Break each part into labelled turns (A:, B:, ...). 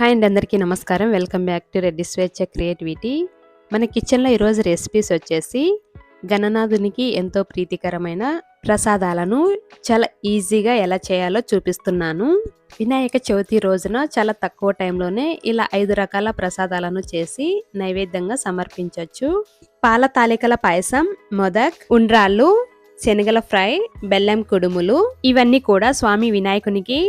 A: Hi అండి అందరికీ నమస్కారం. వెల్కమ్ బ్యాక్ టు రెడ్డి స్వేచ్ఛ క్రియేటివిటీ. మన కిచెన్లో ఈరోజు రెసిపీస్ వచ్చేసి గణనాథునికి ఎంతో ప్రీతికరమైన ప్రసాదాలను చాలా ఈజీగా ఎలా చేయాలో చూపిస్తున్నాను. వినాయక చవితి రోజున చాలా తక్కువ టైంలోనే ఇలా ఐదు రకాల ప్రసాదాలను చేసి నైవేద్యంగా సమర్పించవచ్చు పాల తాలికల పాయసం మొదక్ ఉండ్రాళ్ళు శనగల ఫ్రై బెల్లం కుడుములు ఇవన్నీ కూడా స్వామి వినాయకునికి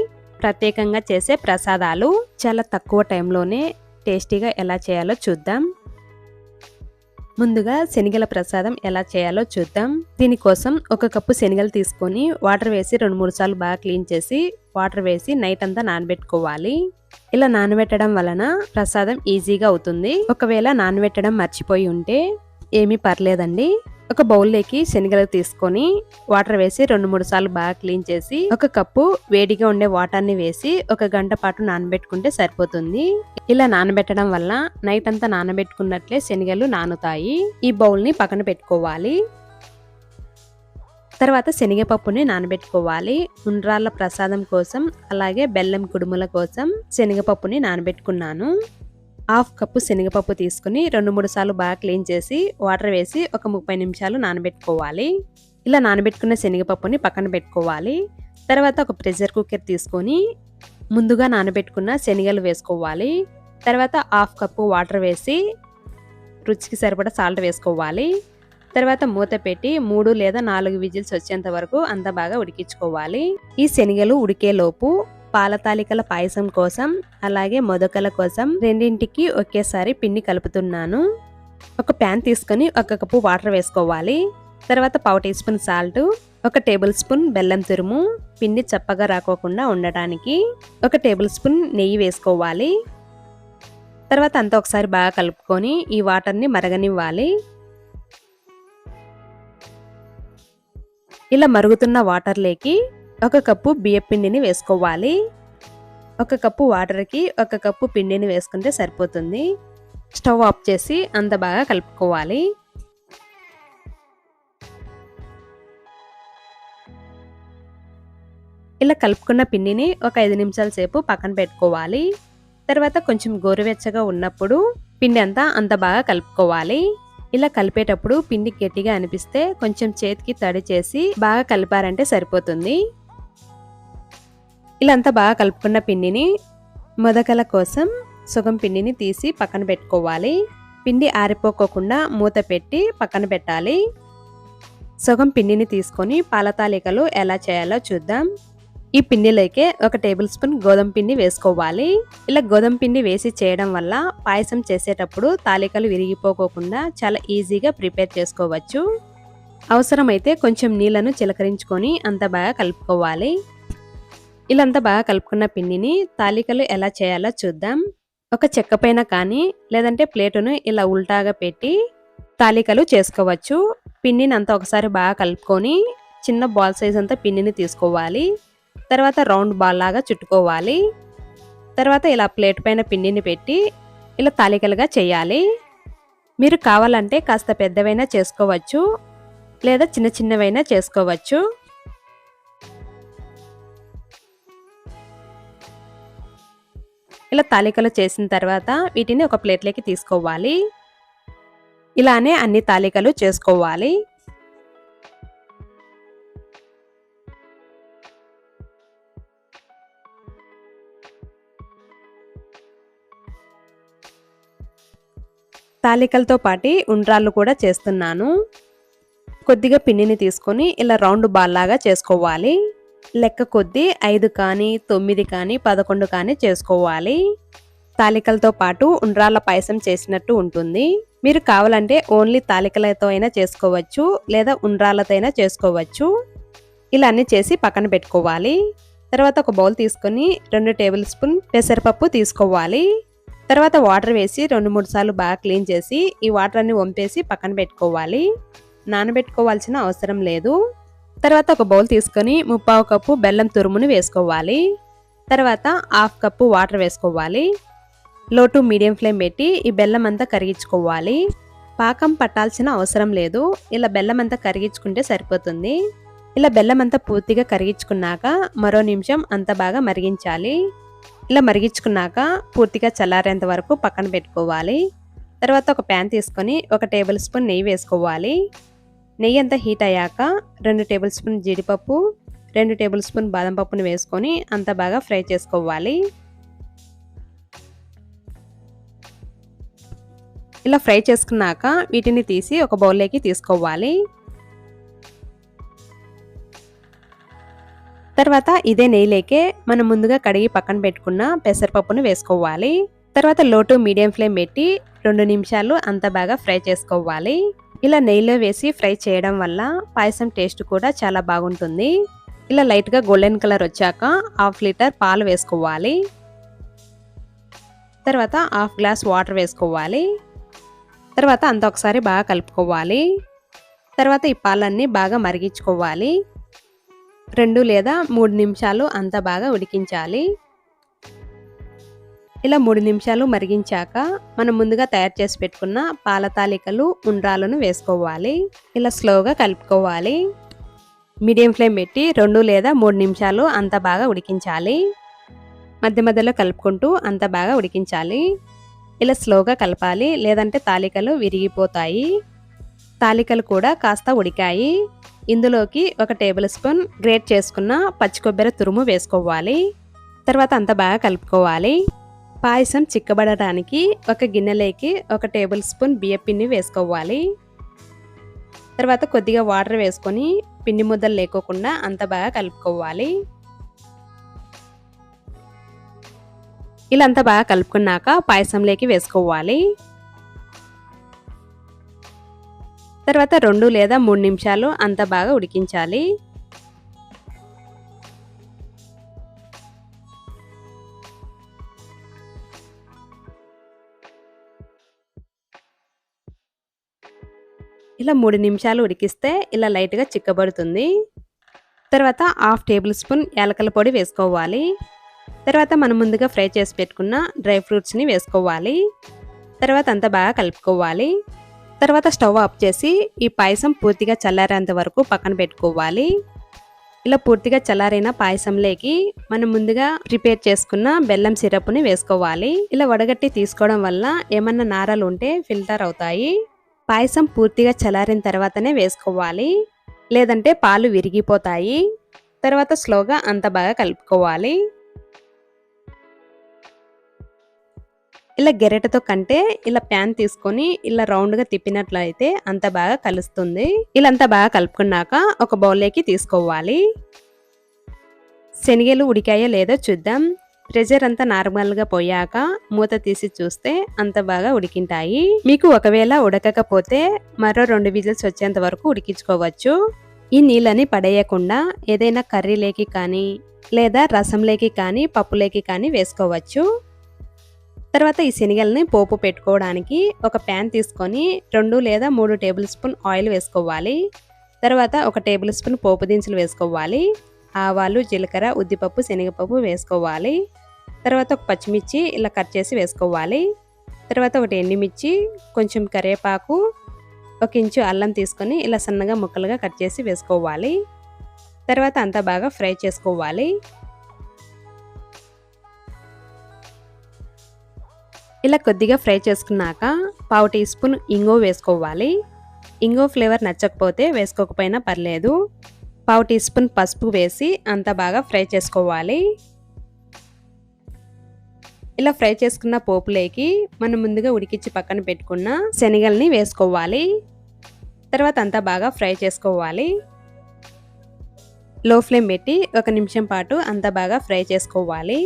A: ప్రత్యేకంగా చేసే ప్రసాదాలు చాలా తక్కువ టైంలోనే టేస్టీగా ఎలా చేయాలో చూద్దాం. ముందుగా శనగల ప్రసాదం ఎలా చేయాలో చూద్దాం. దీనికోసం ఒక కప్పు శనగలు తీసుకొని వాటర్ వేసి రెండు మూడు సార్లు బాగా క్లీన్ చేసి వాటర్ వేసి నైట్ అంతా నానబెట్టుకోవాలి. ఇలా నానబెట్టడం వలన ప్రసాదం ఈజీగా అవుతుంది. ఒకవేళ నానబెట్టడం మర్చిపోయి ఉంటే ఏమీ పర్లేదండి. ఒక బౌల్లోకి శనగలు తీసుకొని వాటర్ వేసి రెండు మూడు సార్లు బాగా క్లీన్ చేసి ఒక కప్పు వేడిగా ఉండే వాటర్ని వేసి ఒక గంట పాటు నానబెట్టుకుంటే సరిపోతుంది. ఇలా నానబెట్టడం వల్ల నైట్ అంతా నానబెట్టుకున్నట్లే శనగలు నానుతాయి. ఈ బౌల్ని పక్కన పెట్టుకోవాలి. తర్వాత శనగపప్పుని నానబెట్టుకోవాలి. ఉండ్రాళ్ళ ప్రసాదం కోసం అలాగే బెల్లం కుడుముల కోసం శనగపప్పుని నానబెట్టుకున్నాను. హాఫ్ కప్పు శనగపప్పు తీసుకుని రెండు మూడు సార్లు బాగా క్లీన్ చేసి వాటర్ వేసి ఒక ముప్పై నిమిషాలు నానబెట్టుకోవాలి. ఇలా నానబెట్టుకున్న శనగపప్పుని పక్కన పెట్టుకోవాలి. తర్వాత ఒక ప్రెషర్ కుక్కర్ తీసుకొని ముందుగా నానబెట్టుకున్న శనగలు వేసుకోవాలి. తర్వాత హాఫ్ కప్పు వాటర్ వేసి రుచికి సరిపడా సాల్ట్ వేసుకోవాలి. తర్వాత మూత పెట్టి మూడు లేదా నాలుగు విజిల్స్ వచ్చేంత వరకు అంత బాగా ఉడికించుకోవాలి. ఈ శనగలు ఉడికేలోపు పాలతాలికల పాయసం కోసం అలాగే మొదకల కోసం రెండింటికి ఒకేసారి పిండి కలుపుతున్నాను. ఒక ప్యాన్ తీసుకొని ఒక కప్పు వాటర్ వేసుకోవాలి. తర్వాత పావు టీ స్పూన్ సాల్ట్ ఒక టేబుల్ స్పూన్ బెల్లం తురుము పిండి చప్పగా రాకోకుండా ఉండటానికి ఒక టేబుల్ స్పూన్ నెయ్యి వేసుకోవాలి. తర్వాత అంతా ఒకసారి బాగా కలుపుకొని ఈ వాటర్ని మరగనివ్వాలి. ఇలా మరుగుతున్న వాటర్లోకి ఒక కప్పు బియ్యం పిండిని వేసుకోవాలి. ఒక కప్పు వాటర్కి ఒక కప్పు పిండిని వేసుకుంటే సరిపోతుంది. స్టవ్ ఆఫ్ చేసి అంత బాగా కలుపుకోవాలి. ఇలా కలుపుకున్న పిండిని ఒక ఐదు నిమిషాల సేపు పక్కన పెట్టుకోవాలి. తర్వాత కొంచెం గోరువెచ్చగా ఉన్నప్పుడు పిండి అంతా అంత బాగా కలుపుకోవాలి. ఇలా కలిపేటప్పుడు పిండి గట్టిగా అనిపిస్తే కొంచెం చేతికి తడి చేసి బాగా కలిపారంటే సరిపోతుంది. ఇలా అంతా బాగా కలుపుకున్న పిండిని మొదకల కోసం సుగం పిండిని తీసి పక్కన పెట్టుకోవాలి. పిండి ఆరిపోకోకుండా మూత పెట్టి పక్కన పెట్టాలి. సుగం పిండిని తీసుకొని పాలతాలికలు ఎలా చేయాలో చూద్దాం. ఈ పిండిలోకే ఒక టేబుల్ స్పూన్ గోధుమ పిండి వేసుకోవాలి. ఇలా గోధుమ పిండి వేసి చేయడం వల్ల పాయసం చేసేటప్పుడు తాలికలు విరిగిపోకోకుండా చాలా ఈజీగా ప్రిపేర్ చేసుకోవచ్చు. అవసరమైతే కొంచెం నీళ్ళను చిలకరించుకొని అంత బాగా కలుపుకోవాలి. ఇలాంతా బాగా కలుపుకున్న పిండిని తాలికలు ఎలా చేయాలో చూద్దాం. ఒక చెక్క పైన కానీ లేదంటే ప్లేటును ఇలా ఉల్టాగా పెట్టి తాలికలు చేసుకోవచ్చు. పిండిని అంతా ఒకసారి బాగా కలుపుకొని చిన్న బాల్ సైజ్ అంతా పిండిని తీసుకోవాలి. తర్వాత రౌండ్ బాల్ లాగా చుట్టుకోవాలి. తర్వాత ఇలా ప్లేట్ పైన పిండిని పెట్టి ఇలా తాలికలుగా చేయాలి. మీరు కావాలంటే కాస్త పెద్దవైనా చేసుకోవచ్చు లేదా చిన్న చిన్నవైనా చేసుకోవచ్చు. ఇలా తాలికలు చేసిన తర్వాత వీటిని ఒక ప్లేట్లోకి తీసుకోవాలి. ఇలానే అన్ని తాలికలు చేసుకోవాలి. తాలికలతో పాటి ఉండ్రాళ్ళు కూడా చేస్తున్నాను. కొద్దిగా పిండిని తీసుకొని ఇలా రౌండ్ బాల్ లాగా చేసుకోవాలి. లెక్క కొద్దీ ఐదు కానీ తొమ్మిది కానీ పదకొండు కానీ చేసుకోవాలి. తాలికలతో పాటు ఉండ్రాళ్ళ పాయసం చేసినట్టు ఉంటుంది. మీరు కావాలంటే ఓన్లీ తాలికలతో అయినా చేసుకోవచ్చు లేదా ఉండ్రాళ్ళతో అయినా చేసుకోవచ్చు. ఇలా అన్ని చేసి పక్కన పెట్టుకోవాలి. తర్వాత ఒక బౌల్ తీసుకొని రెండు టేబుల్ స్పూన్ పెసరపప్పు తీసుకోవాలి. తర్వాత వాటర్ వేసి రెండు మూడు సార్లు బాగా క్లీన్ చేసి ఈ వాటర్ అన్ని వంపేసి పక్కన పెట్టుకోవాలి. నానబెట్టుకోవాల్సిన అవసరం లేదు. తర్వాత ఒక బౌల్ తీసుకొని ముప్పావు కప్పు బెల్లం తురుముని వేసుకోవాలి. తర్వాత హాఫ్ కప్పు వాటర్ వేసుకోవాలి. లో టు మీడియం ఫ్లేమ్ పెట్టి ఈ బెల్లం అంతా కరిగించుకోవాలి. పాకం పట్టాల్సిన అవసరం లేదు. ఇలా బెల్లం అంతా కరిగించుకుంటే సరిపోతుంది. ఇలా బెల్లం అంతా పూర్తిగా కరిగించుకున్నాక మరో నిమిషం అంత బాగా మరిగించాలి. ఇలా మరిగించుకున్నాక పూర్తిగా చల్లారేంత వరకు పక్కన పెట్టుకోవాలి. తర్వాత ఒక ప్యాన్ తీసుకొని ఒక టేబుల్ స్పూన్ నెయ్యి వేసుకోవాలి. నెయ్యి అంతా హీట్ అయ్యాక రెండు టేబుల్ స్పూన్ జీడిపప్పు రెండు టేబుల్ స్పూన్ బాదం పప్పుని వేసుకొని అంత బాగా ఫ్రై చేసుకోవాలి. ఇలా ఫ్రై చేసుకున్నాక వీటిని తీసి ఒక బౌల్లోకి తీసుకోవాలి. తర్వాత ఇదే నెయ్యిలేకే మనం ముందుగా కడిగి పక్కన పెట్టుకున్న పెసరపప్పును వేసుకోవాలి. తర్వాత లో టు మీడియం ఫ్లేమ్ పెట్టి రెండు నిమిషాలు అంత బాగా ఫ్రై చేసుకోవాలి. ఇలా నెయ్యిలో వేసి ఫ్రై చేయడం వల్ల పాయసం టేస్ట్ కూడా చాలా బాగుంటుంది. ఇలా లైట్గా గోల్డెన్ కలర్ వచ్చాక హాఫ్ లీటర్ పాలు వేసుకోవాలి. తర్వాత హాఫ్ గ్లాస్ వాటర్ వేసుకోవాలి. తర్వాత అంత ఒకసారి బాగా కలుపుకోవాలి. తర్వాత ఈ పాలన్నీ బాగా మరిగించుకోవాలి. రెండు లేదా మూడు నిమిషాలు అంత బాగా ఉడికించాలి. ఇలా మూడు నిమిషాలు మరిగించాక మనం ముందుగా తయారు చేసి పెట్టుకున్న పాల తాలికలు ఉండ్రాలను వేసుకోవాలి. ఇలా స్లోగా కలుపుకోవాలి. మీడియం ఫ్లేమ్ పెట్టి రెండు లేదా మూడు నిమిషాలు అంత బాగా ఉడికించాలి. మధ్య మధ్యలో కలుపుకుంటూ అంత బాగా ఉడికించాలి. ఇలా స్లోగా కలపాలి. లేదంటే తాలికలు విరిగిపోతాయి. తాలికలు కూడా కాస్త ఉడికాయి. ఇందులోకి ఒక టేబుల్ స్పూన్ గ్రేట్ చేసుకున్న పచ్చి కొబ్బరి తురుము వేసుకోవాలి. తర్వాత అంత బాగా కలుపుకోవాలి. పాయసం చిక్కబడటానికి ఒక గిన్నెలోకి ఒక టేబుల్ స్పూన్ బియ్యపిండి వేసుకోవాలి. తర్వాత కొద్దిగా వాటర్ వేసుకొని పిండి ముద్దలు లేకోకుండా అంత బాగా కలుపుకోవాలి. ఇలా అంతా బాగా కలుపుకున్నాక పాయసంలోకి వేసుకోవాలి. తర్వాత రెండు లేదా మూడు నిమిషాలు అంత బాగా ఉడికించాలి. ఇలా మూడు నిమిషాలు ఉడికిస్తే ఇలా లైట్గా చిక్కబడుతుంది. తర్వాత హాఫ్ టేబుల్ స్పూన్ యాలకల పొడి వేసుకోవాలి. తర్వాత మనం ముందుగా ఫ్రై చేసి పెట్టుకున్న డ్రై ఫ్రూట్స్ని వేసుకోవాలి. తర్వాత అంతా బాగా కలుపుకోవాలి. తర్వాత స్టవ్ ఆఫ్ చేసి ఈ పాయసం పూర్తిగా చల్లారేంత వరకు పక్కన పెట్టుకోవాలి. ఇలా పూర్తిగా చల్లారైన పాయసంలోకి మనం ముందుగా ప్రిపేర్ చేసుకున్న బెల్లం సిరప్ని వేసుకోవాలి. ఇలా వడగట్టి తీసుకోవడం వల్ల ఏమన్నా నారలు ఉంటే ఫిల్టర్ అవుతాయి. పాయసం పూర్తిగా చల్లారిన తర్వాతనే వేసుకోవాలి. లేదంటే పాలు విరిగిపోతాయి. తర్వాత స్లోగా అంత బాగా కలుపుకోవాలి. ఇలా గెరెటతో కంటే ఇలా ప్యాన్ తీసుకొని ఇలా రౌండ్గా తిప్పినట్లయితే అంత బాగా కలుస్తుంది. ఇలా అంతా బాగా కలుపుకున్నాక ఒక బౌల్లోకి తీసుకోవాలి. శనగలు ఉడికాయో లేదో చూద్దాం. ప్రెజర్ అంతా నార్మల్గా పోయాక మూత తీసి చూస్తే అంత బాగా ఉడికింటాయి. మీకు ఒకవేళ ఉడకకపోతే మరో రెండు విజిల్స్ వచ్చేంత వరకు ఉడికించుకోవచ్చు. ఈ నీళ్ళని పడేయకుండా ఏదైనా కర్రీలేకి కానీ లేదా రసంలోకి కానీ పప్పులేకి కానీ వేసుకోవచ్చు. తర్వాత ఈ శనగల్ని పోపు పెట్టుకోవడానికి ఒక ప్యాన్ తీసుకొని రెండు లేదా మూడు టేబుల్ స్పూన్ ఆయిల్ వేసుకోవాలి. తర్వాత ఒక టేబుల్ స్పూన్ పోపు దినుసులు వేసుకోవాలి. ఆవాలు జీలకర్ర ఉద్దిపప్పు శనగపప్పు వేసుకోవాలి. తర్వాత ఒక పచ్చిమిర్చి ఇలా కట్ చేసి వేసుకోవాలి. తర్వాత ఒకటి ఎండిమిర్చి కొంచెం కరివేపాకు ఒక ఇంచు అల్లం తీసుకొని ఇలా సన్నగా ముక్కలుగా కట్ చేసి వేసుకోవాలి. తర్వాత అంతా బాగా ఫ్రై చేసుకోవాలి. ఇలా కొద్దిగా ఫ్రై చేసుకున్నాక పావు టీ స్పూన్ ఇంగో వేసుకోవాలి. ఇంగో ఫ్లేవర్ నచ్చకపోతే వేసుకోకపోయినా పర్లేదు. పావు టీ స్పూన్ పసుపు వేసి అంత బాగా ఫ్రై చేసుకోవాలి. ఇలా ఫ్రై చేసుకున్న పోపులేకి మనం ముందుగా ఉడికించి పక్కన పెట్టుకున్న శనగల్ని వేసుకోవాలి. తర్వాత అంతా బాగా ఫ్రై చేసుకోవాలి. లో ఫ్లేమ్ పెట్టి ఒక నిమిషం పాటు అంతా బాగా ఫ్రై చేసుకోవాలి.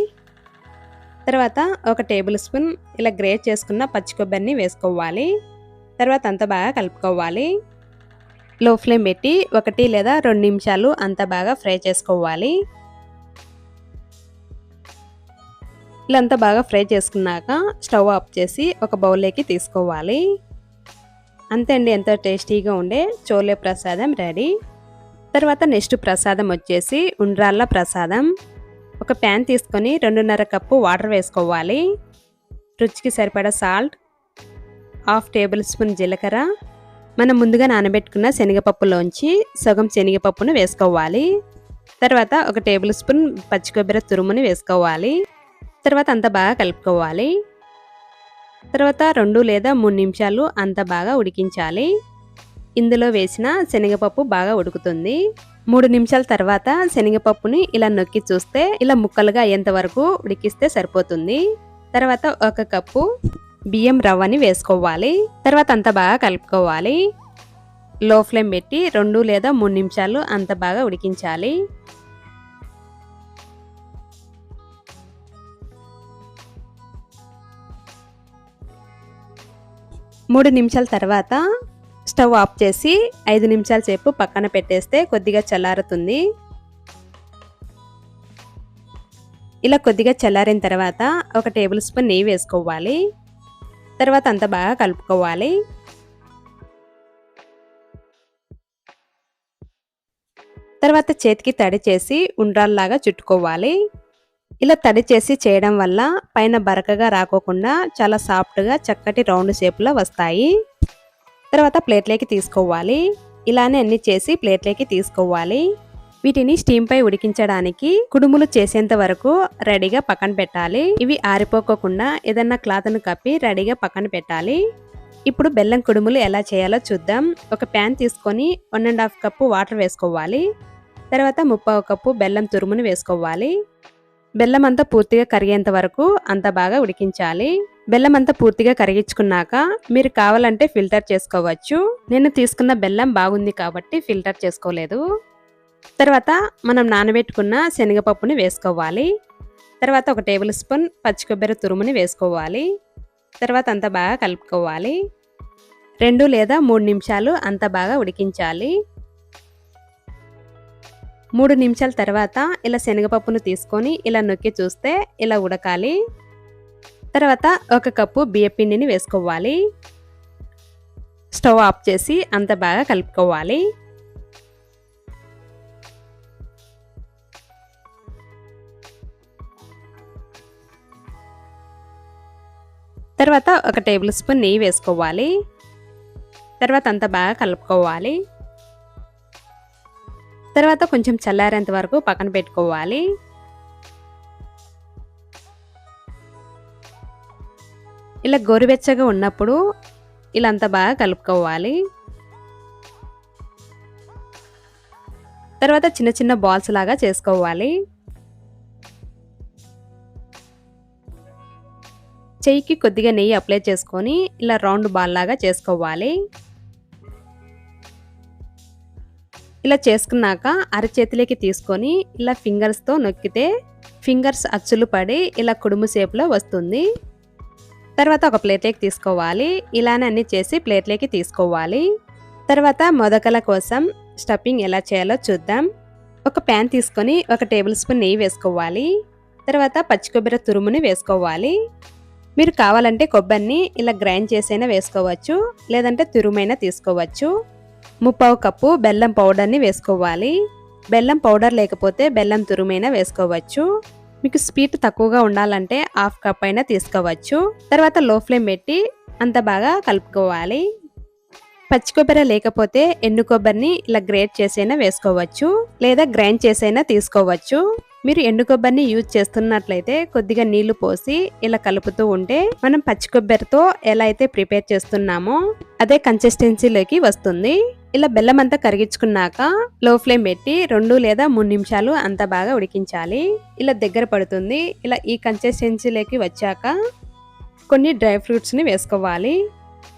A: తర్వాత ఒక టేబుల్ స్పూన్ ఇలా గ్రేట్ చేసుకున్న పచ్చి కొబ్బరిని వేసుకోవాలి. తర్వాత అంత బాగా కలుపుకోవాలి. లో ఫ్లేమ్ పెట్టి ఒకటి లేదా రెండు నిమిషాలు అంత బాగా ఫ్రై చేసుకోవాలి. ఇలా అంతా బాగా ఫ్రై చేసుకున్నాక స్టవ్ ఆఫ్ చేసి ఒక బౌల్లోకి తీసుకోవాలి. అంతే అండి ఎంతో టేస్టీగా ఉండే చోలే ప్రసాదం రెడీ. తర్వాత నెక్స్ట్ ప్రసాదం వచ్చేసి ఉండ్రాళ్ళ ప్రసాదం. ఒక ప్యాన్ తీసుకొని రెండున్నర కప్పు వాటర్ వేసుకోవాలి. రుచికి సరిపడా సాల్ట్ హాఫ్ టేబుల్ స్పూన్ జీలకర్ర. మనం ముందుగా నానబెట్టుకున్న శనగపప్పులోంచి సగం శనగపప్పును వేసుకోవాలి. తర్వాత ఒక టేబుల్ స్పూన్ పచ్చి కొబ్బరి తురుముని వేసుకోవాలి. తర్వాత అంత బాగా కలుపుకోవాలి. తర్వాత రెండు లేదా మూడు నిమిషాలు అంత బాగా ఉడికించాలి. ఇందులో వేసిన శనగపప్పు బాగా ఉడుకుతుంది. మూడు నిమిషాల తర్వాత శనగపప్పుని ఇలా నొక్కి చూస్తే ఇలా ముక్కలుగా అయ్యేంత వరకు ఉడికిస్తే సరిపోతుంది. తర్వాత ఒక కప్పు బియ్యం రవ్వని వేసుకోవాలి. తర్వాత అంత బాగా కలుపుకోవాలి. లో ఫ్లేమ్ పెట్టి రెండు లేదా మూడు నిమిషాలు అంత బాగా ఉడికించాలి. మూడు నిమిషాల తర్వాత స్టవ్ ఆఫ్ చేసి ఐదు నిమిషాల సేపు పక్కన పెట్టేస్తే కొద్దిగా చల్లారుతుంది. ఇలా కొద్దిగా చల్లారిన తర్వాత ఒక టేబుల్ స్పూన్ నెయ్యి వేసుకోవాలి. తర్వాత అంత బాగా కలుపుకోవాలి. తర్వాత చేతికి తడి చేసి ఉండ్రాల్లాగా చుట్టుకోవాలి. ఇలా తడి చేసి చేయడం వల్ల పైన బరకగా రాకోకుండా చాలా సాఫ్ట్గా చక్కటి రౌండ్ షేప్లో వస్తాయి. తర్వాత ప్లేట్లోకి తీసుకోవాలి. ఇలానే అన్ని చేసి ప్లేట్లోకి తీసుకోవాలి. వీటిని స్టీమ్ పై ఉడికించడానికి కుడుములు చేసేంత వరకు రెడీగా పక్కన పెట్టాలి. ఇవి ఆరిపోకోకుండా ఏదన్నా క్లాత్ను కప్పి రెడీగా పక్కన పెట్టాలి. ఇప్పుడు బెల్లం కుడుములు ఎలా చేయాలో చూద్దాం. ఒక ప్యాన్ తీసుకొని one and half cup water వేసుకోవాలి. తర్వాత ముప్పావు కప్పు బెల్లం తురుమును వేసుకోవాలి. బెల్లం అంతా పూర్తిగా కరిగేంత వరకు అంత బాగా ఉడికించాలి. బెల్లం అంతా పూర్తిగా కరిగించుకున్నాక మీరు కావాలంటే ఫిల్టర్ చేసుకోవచ్చు. నేను తీసుకున్న బెల్లం బాగుంది కాబట్టి ఫిల్టర్ చేసుకోలేదు. తర్వాత మనం నానబెట్టుకున్న శనగపప్పుని వేసుకోవాలి. తర్వాత ఒక టేబుల్ స్పూన్ పచ్చి కొబ్బరి తురుముని వేసుకోవాలి. తర్వాత అంత బాగా కలుపుకోవాలి. రెండు లేదా మూడు నిమిషాలు అంత బాగా ఉడికించాలి. మూడు నిమిషాల తర్వాత ఇలా శనగపప్పును తీసుకొని ఇలా నొక్కి చూస్తే ఇలా ఉడకాలి. తర్వాత ఒక కప్పు బియ్యపిండిని వేసుకోవాలి. స్టవ్ ఆఫ్ చేసి అంత బాగా కలుపుకోవాలి. తర్వాత ఒక టేబుల్ స్పూన్ నెయ్యి వేసుకోవాలి. తర్వాత అంత బాగా కలుపుకోవాలి. తర్వాత కొంచెం చల్లారేంత వరకు పక్కన పెట్టుకోవాలి. ఇలా గోరువెచ్చగా ఉన్నప్పుడు ఇలా అంత బాగా కలుపుకోవాలి. తర్వాత చిన్న చిన్న బాల్స్ లాగా చేసుకోవాలి. చెయ్యికి కొద్దిగా నెయ్యి అప్లై చేసుకొని ఇలా రౌండ్ బాల్ లాగా చేసుకోవాలి. ఇలా చేసుకున్నాక అరచేతిలోకి తీసుకొని ఇలా ఫింగర్స్తో నొక్కితే ఫింగర్స్ అచ్చులు పడి ఇలా కుడుము షేప్లో వస్తుంది. తర్వాత ఒక ప్లేట్లోకి తీసుకోవాలి. ఇలానే అన్ని చేసి ప్లేట్లోకి తీసుకోవాలి. తర్వాత మొదకల కోసం స్టఫింగ్ ఎలా చేయాలో చూద్దాం. ఒక ప్యాన్ తీసుకొని ఒక టేబుల్ స్పూన్ నెయ్యి వేసుకోవాలి. తర్వాత పచ్చి కొబ్బరి తురుముని వేసుకోవాలి. మీరు కావాలంటే కొబ్బరిని ఇలా గ్రైండ్ చేసైనా వేసుకోవచ్చు. లేదంటే తురుమైనా తీసుకోవచ్చు. ముప్పావు కప్పు బెల్లం పౌడర్ని వేసుకోవాలి. బెల్లం పౌడర్ లేకపోతే బెల్లం తురుమైనా వేసుకోవచ్చు. మీకు స్వీట్ తక్కువగా ఉండాలంటే హాఫ్ కప్ అయినా తీసుకోవచ్చు. తర్వాత లో ఫ్లేమ్ పెట్టి అంత బాగా కలుపుకోవాలి. పచ్చి కొబ్బరి లేకపోతే ఎండు కొబ్బరిని ఇలా గ్రేట్ చేసైనా వేసుకోవచ్చు. లేదా గ్రైండ్ చేసైనా తీసుకోవచ్చు. మీరు ఎండు కొబ్బరిని యూజ్ చేస్తున్నట్లయితే కొద్దిగా నీళ్ళు పోసి ఇలా కలుపుతూ ఉంటే మనం పచ్చి కొబ్బరితో ఎలా అయితే ప్రిపేర్ చేస్తున్నామో అదే కన్సిస్టెన్సీలోకి వస్తుంది. ఇలా బెల్లం అంతా కరిగించుకున్నాక లో ఫ్లేమ్ పెట్టి రెండు లేదా మూడు నిమిషాలు అంత బాగా ఉడికించాలి. ఇలా దగ్గర పడుతుంది. ఇలా ఈ కన్సిస్టెన్సీలోకి వచ్చాక కొన్ని డ్రై ఫ్రూట్స్ని వేసుకోవాలి.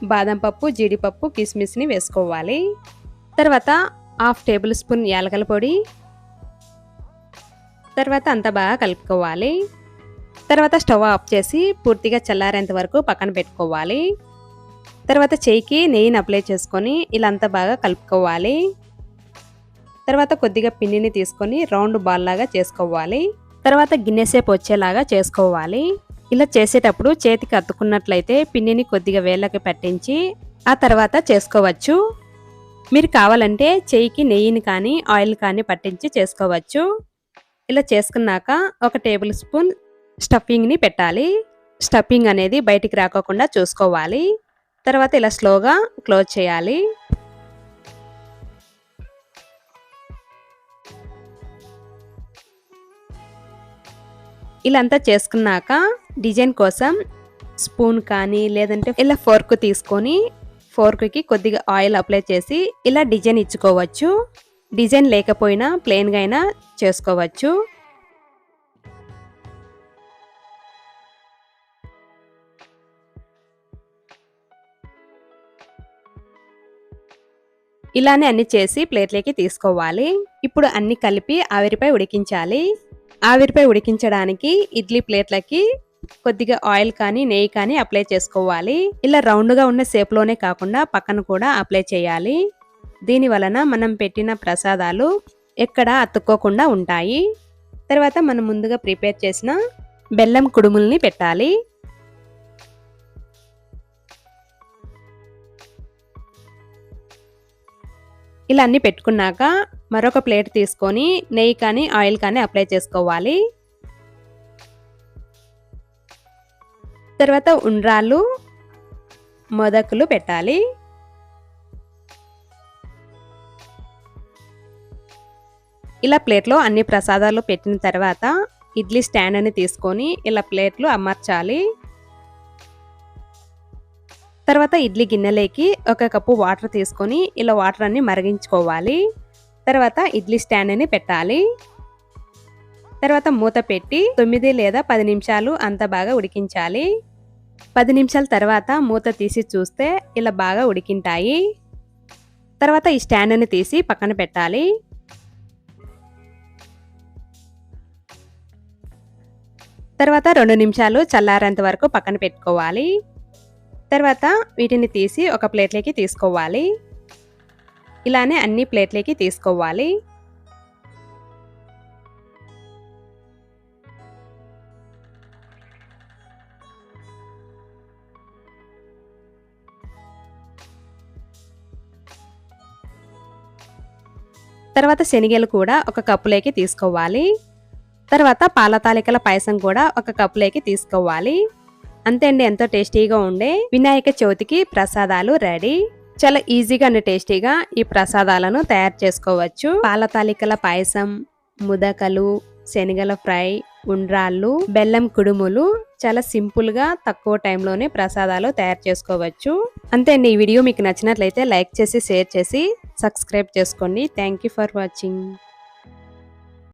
A: బాదం పప్పు జీడిపప్పు కిస్మిస్ని వేసుకోవాలి. తర్వాత హాఫ్ టేబుల్ స్పూన్ యాలకల పొడి. తర్వాత అంతా బాగా కలుపుకోవాలి. తర్వాత స్టవ్ ఆఫ్ చేసి పూర్తిగా చల్లారేంత వరకు పక్కన పెట్టుకోవాలి. తర్వాత చేయికి నెయ్యిని అప్లై చేసుకొని ఇలా అంతా బాగా కలుపుకోవాలి. తర్వాత కొద్దిగా పిండిని తీసుకొని రౌండ్ బాల్ లాగా చేసుకోవాలి. తర్వాత గిన్నె సేపు వచ్చేలాగా చేసుకోవాలి. ఇలా చేసేటప్పుడు చేతికి అత్తుకున్నట్లయితే పిండిని కొద్దిగా వేళ్ళకి పట్టించి ఆ తర్వాత చేసుకోవచ్చు. మీరు కావాలంటే చేయికి నెయ్యిని కానీ ఆయిల్ కానీ పట్టించి చేసుకోవచ్చు. ఇలా చేసుకున్నాక ఒక టేబుల్ స్పూన్ స్టఫింగ్ని పెట్టాలి. స్టఫింగ్ అనేది బయటికి రాకోకుండా చూసుకోవాలి. తర్వాత ఇలా స్లోగా క్లోజ్ చేయాలి. ఇలా అంతా చేసుకున్నాక డిజైన్ కోసం స్పూన్ కానీ లేదంటే ఇలా ఫోర్క్ తీసుకొని ఫోర్క్కి కొద్దిగా ఆయిల్ అప్లై చేసి ఇలా డిజైన్ ఇచ్చుకోవచ్చు. డిజైన్ లేకపోయినా ప్లెయిన్గా అయినా చేసుకోవచ్చు. ఇలానే అన్ని చేసి ప్లేట్లోకి తీసుకోవాలి. ఇప్పుడు అన్ని కలిపి ఆవిరిపై ఉడికించాలి. ఆవిరిపై ఉడికించడానికి ఇడ్లీ ప్లేట్లకి కొద్దిగా ఆయిల్ కానీ నెయ్యి కానీ అప్లై చేసుకోవాలి. ఇలా రౌండ్గా ఉన్న షేప్లోనే కాకుండా పక్కన కూడా అప్లై చేయాలి. దీని వలన మనం పెట్టిన ప్రసాదాలు ఎక్కడ అతుక్కోకుండా ఉంటాయి. తర్వాత మనం ముందుగా ప్రిపేర్ చేసిన బెల్లం కుడుముల్ని పెట్టాలి. ఇలా అన్ని పెట్టుకున్నాక మరొక ప్లేట్ తీసుకొని నెయ్యి కానీ ఆయిల్ కానీ అప్లై చేసుకోవాలి. తర్వాత ఉండ్రాళ్ళు మొదకులు పెట్టాలి. ఇలా ప్లేట్లో అన్ని ప్రసాదాలు పెట్టిన తర్వాత ఇడ్లీ స్టాండ్ అని తీసుకొని ఇలా ప్లేట్లు అమర్చాలి. తర్వాత ఇడ్లీ గిన్నెలోకి ఒక కప్పు వాటర్ తీసుకొని ఇలా వాటర్ అన్ని మరిగించుకోవాలి. తర్వాత ఇడ్లీ స్టాండ్ అని పెట్టాలి. తర్వాత మూత పెట్టి తొమ్మిది లేదా పది నిమిషాలు అంత బాగా ఉడికించాలి. పది నిమిషాల తర్వాత మూత తీసి చూస్తే ఇలా బాగా ఉడికింటాయి. తర్వాత ఈ స్టాండ్ని తీసి పక్కన పెట్టాలి. తర్వాత రెండు నిమిషాలు చల్లారేంత వరకు పక్కన పెట్టుకోవాలి. తర్వాత వీటిని తీసి ఒక ప్లేట్లోకి తీసుకోవాలి. ఇలానే అన్ని ప్లేట్లోకి తీసుకోవాలి. తర్వాత శనగలు కూడా ఒక కప్పులోకి తీసుకోవాలి. తర్వాత పాల తాలికల పాయసం కూడా ఒక కప్పులోకి తీసుకోవాలి. అంతే అండి ఎంతో టేస్టీగా ఉండే వినాయక చవితికి ప్రసాదాలు రెడీ. చాలా ఈజీగా అండ్ టేస్టీగా ఈ ప్రసాదాలను తయారు చేసుకోవచ్చు. పాల తాలికల పాయసం ముదకలు శనగల ఫ్రై ఉండ్రాళ్ళు బెల్లం కుడుములు చాలా సింపుల్గా తక్కువ టైంలోనే ప్రసాదాలు తయారు చేసుకోవచ్చు. అంతే అండి ఈ వీడియో మీకు నచ్చినట్లయితే లైక్ చేసి షేర్ చేసి సబ్స్క్రైబ్ చేసుకోండి. Thank for watching